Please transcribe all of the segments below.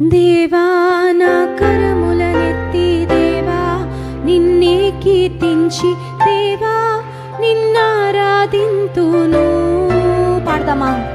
దేవా నా కరములనెత్తి దేవా నిన్నే కీర్తించి దేవా నిన్నారాధింతును పాడదామా?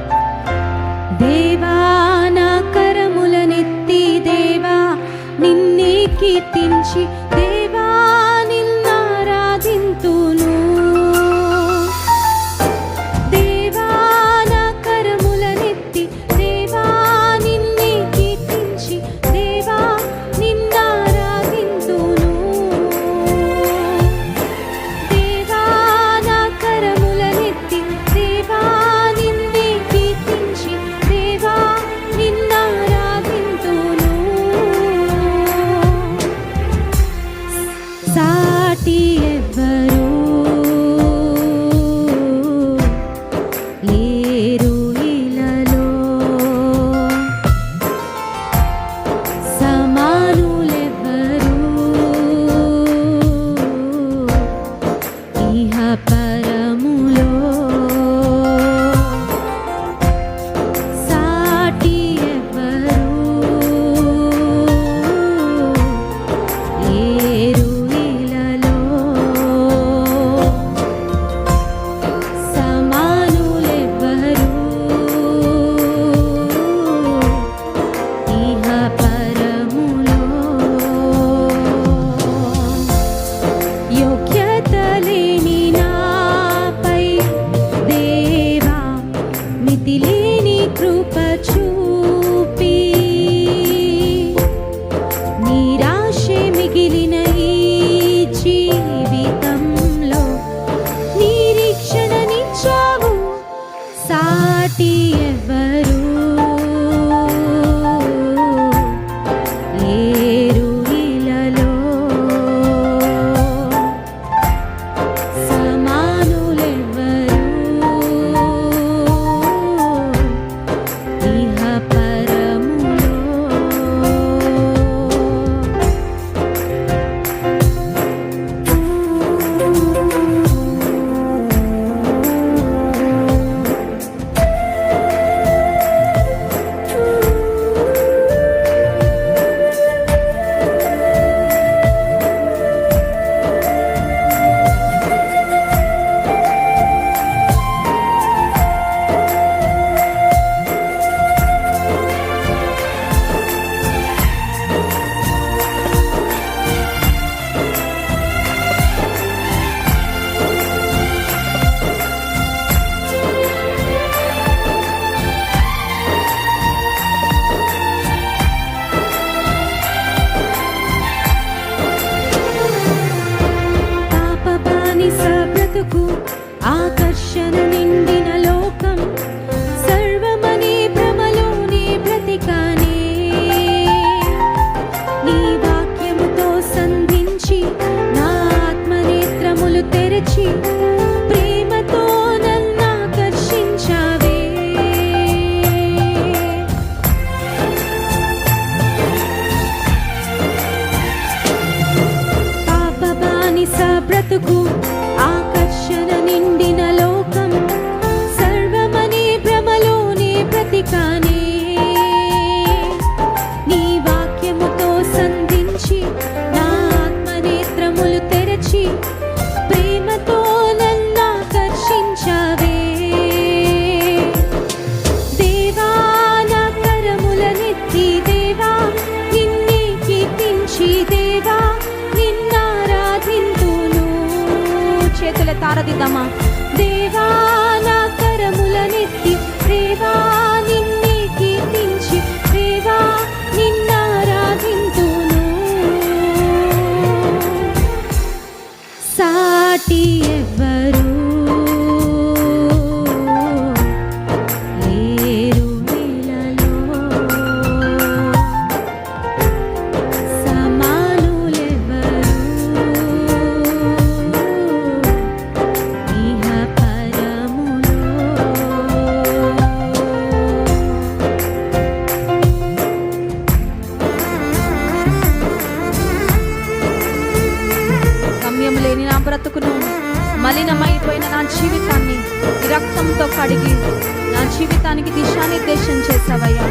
జీవితానికి దిశానిర్దేశం చేసావయ్యా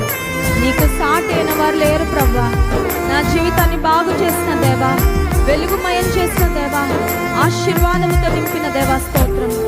నీకు సాటైన వారు లేరు ప్రభా నా జీవితాన్ని బాగు చేసిన దేవా వెలుగుమయం చేసిన దేవా ఆశీర్వాదముతో నింపిన దేవా స్తోత్రము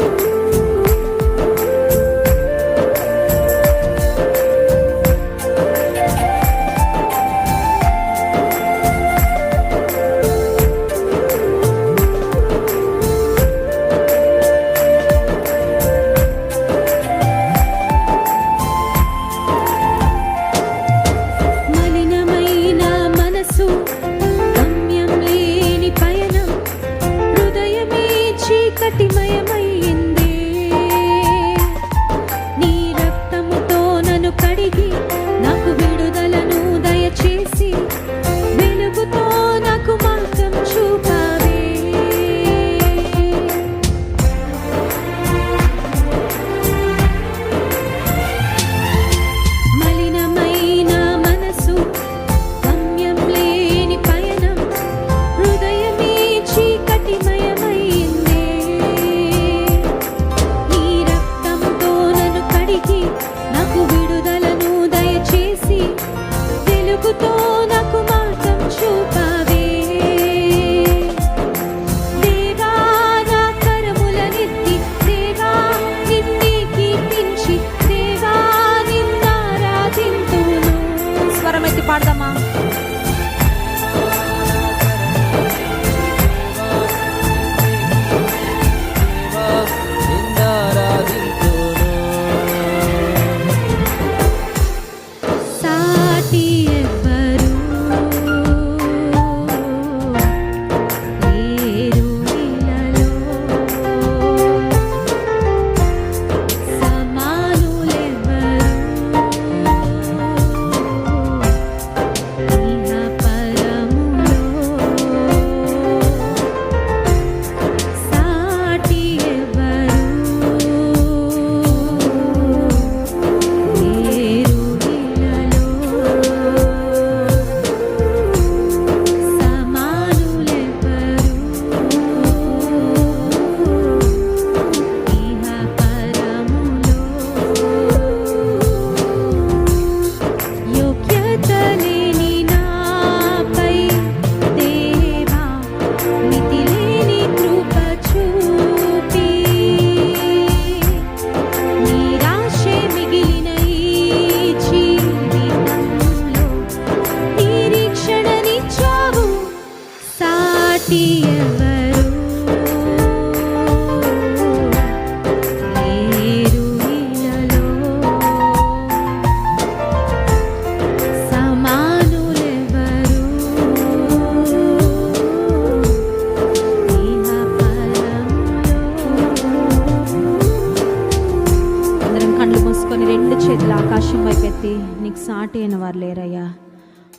様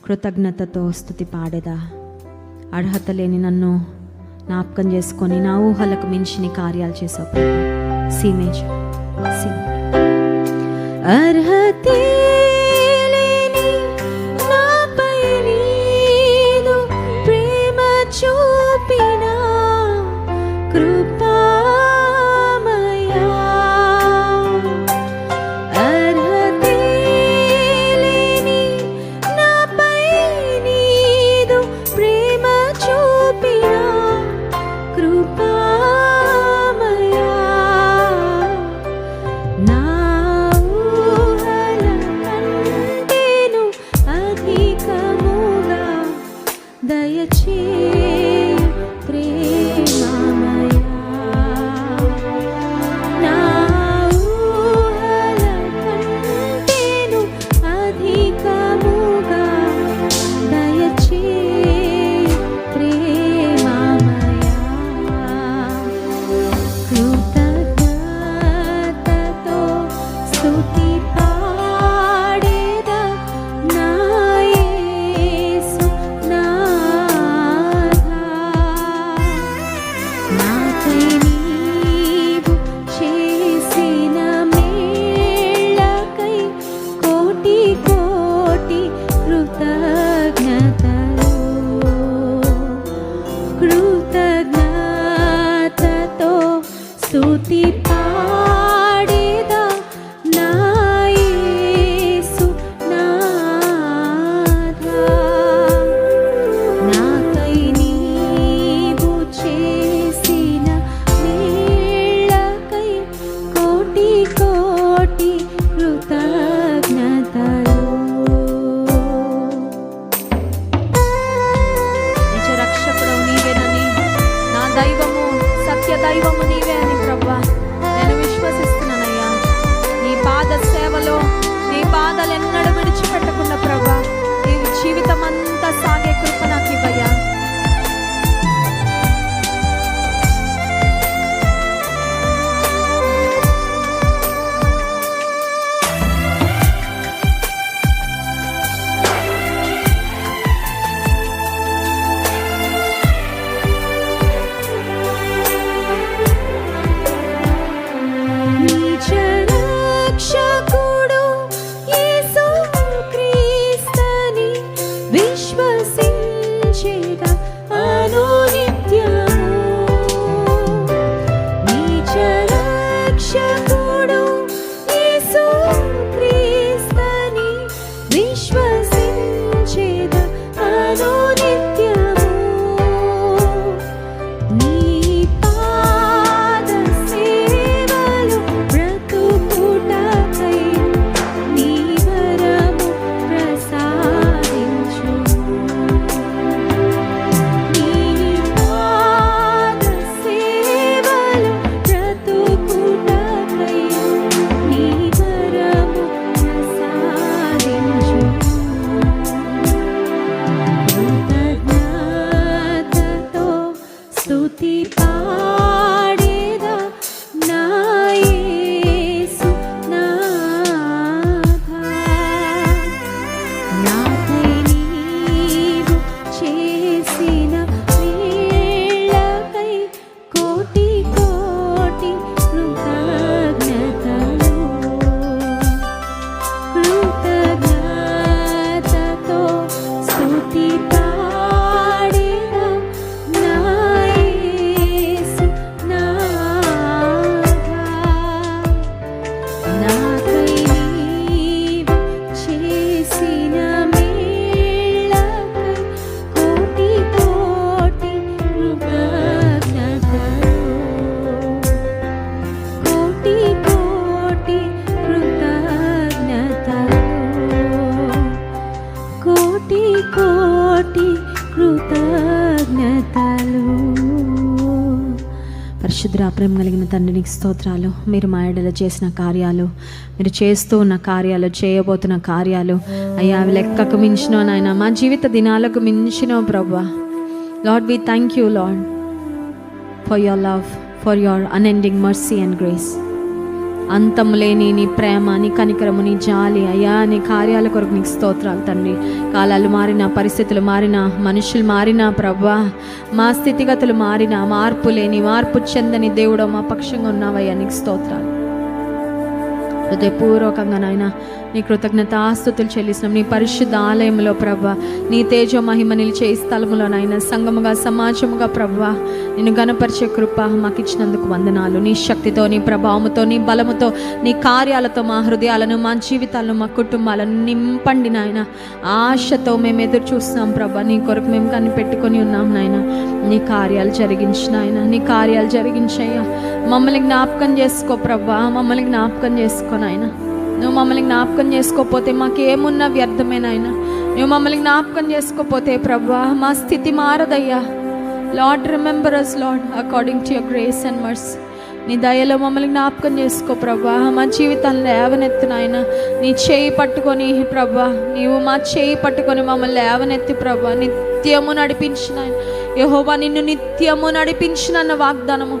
కృతజ్ఞతతో స్థుతి పాడేదా? అర్హత లేని నన్ను జ్ఞాపకం చేసుకొని నా ఊహలకు మించిన కార్యాలు చేసావు సీమేజ్. సీ అర్హతే Bye, vamos. పరిశుద్ర ప్రేమ కలిగిన తండ్రి స్తోత్రాలు. మీరు మా చేసిన కార్యాలు మీరు చేస్తూ ఉన్న కార్యాలు చేయబోతున్న కార్యాలు అయ్యా అవి లెక్కకు మించినో నాయన మా జీవిత దినాలకు మించినో ప్రభా. Lord we thank you Lord for your love for your unending mercy and grace అంతము లేని నీ ప్రేమ నీ కనికరము నీ జాలి అయ్యా నీ కార్యాల కొరకు నీకు స్తోత్రాలు తండ్రి. కాలాలు మారిన పరిస్థితులు మారిన మనుషులు మారిన ప్రభా మా స్థితిగతులు మారిన మార్పు లేని మార్పు చెందని దేవుడు మా పక్షంగా ఉన్నావయ్యా నీకు స్తోత్రాలు. హృదయపూర్వకంగా నాయన నీ కృతజ్ఞత ఆస్తుతులు చెల్లిస్తున్నాం. నీ పరిశుద్ధ ఆలయంలో ప్రభా నీ తేజో మహిమ నిలిచే ఈ స్థలములోనైనా సంగముగా సమాజముగా ప్రభా నిన్ను గణపరిచే కృప మాకు ఇచ్చినందుకు వందనాలు. నీ శక్తితో నీ ప్రభావముతో నీ బలముతో నీ కార్యాలతో మా హృదయాలను మా జీవితాలను మా కుటుంబాలను నింపండి నాయన. ఆశతో మేము ఎదురు చూస్తున్నాం ప్రభా నీ కొరకు మేము కనిపెట్టుకొని ఉన్నాం నాయన. నీ కార్యాలు జరిగించిన ఆయన నీ కార్యాలు జరిగించాయ్యా. మమ్మల్ని జ్ఞాపకం చేసుకో ప్రభా మమ్మల్ని జ్ఞాపకం చేసుకో నాయన. నువ్వు మమ్మల్ని జ్ఞాపకం చేసుకోపోతే మాకేమున్నా వ్యర్థమేనాయన నువ్వు మమ్మల్ని జ్ఞాపకం చేసుకోపోతే ప్రభా మా స్థితి మారదయ్యా. Lord remember us Lord according to your grace and mercy నీ దయలో మమ్మల్ని జ్ఞాపకం చేసుకో ప్రభా. మా జీవితాన్ని లేవనెత్తు నాయన. నీ చేయి పట్టుకొని ప్రభా నీవు మా చేయి పట్టుకొని మమ్మల్ని లేవనెత్తి ప్రభా. నిత్యము నడిపించిన యహోవా నిన్ను నిత్యము నడిపించినన్న వాగ్దానము.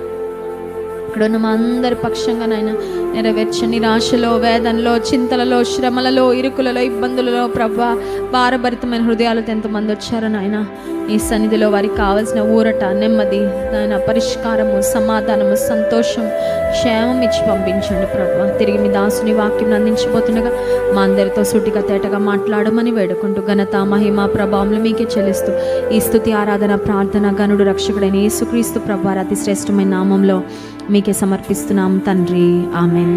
ఇక్కడున్న మా అందరి పక్షంగా నాయన నెరవేర్చ. నిరాశలో వేదనలో చింతలలో శ్రమలలో ఇరుకులలో ఇబ్బందులలో ప్రభా భారభరితమైన హృదయాలతో ఎంతమంది వచ్చారో నాయన. ఈ సన్నిధిలో వారికి కావలసిన ఊరట నెమ్మది నాయన పరిష్కారము సమాధానము సంతోషం క్షేమం ఇచ్చి పంపించండి ప్రభా. తిరిగి మీ దాసుని వాక్యం అందించబోతుండగా మా అందరితో సూటిగా తేటగా మాట్లాడమని వేడుకుంటూ ఘనత మహిమ ప్రభావంలో మీకే చెల్లిస్తూ ఈ స్థుతి ఆరాధన ప్రార్థన గనుడు రక్షకుడైన యేసుక్రీస్తు ప్రభా అతి శ్రేష్టమైన నామంలో మీకే సమర్పిస్తున్నాం తండ్రి. ఆమెన్.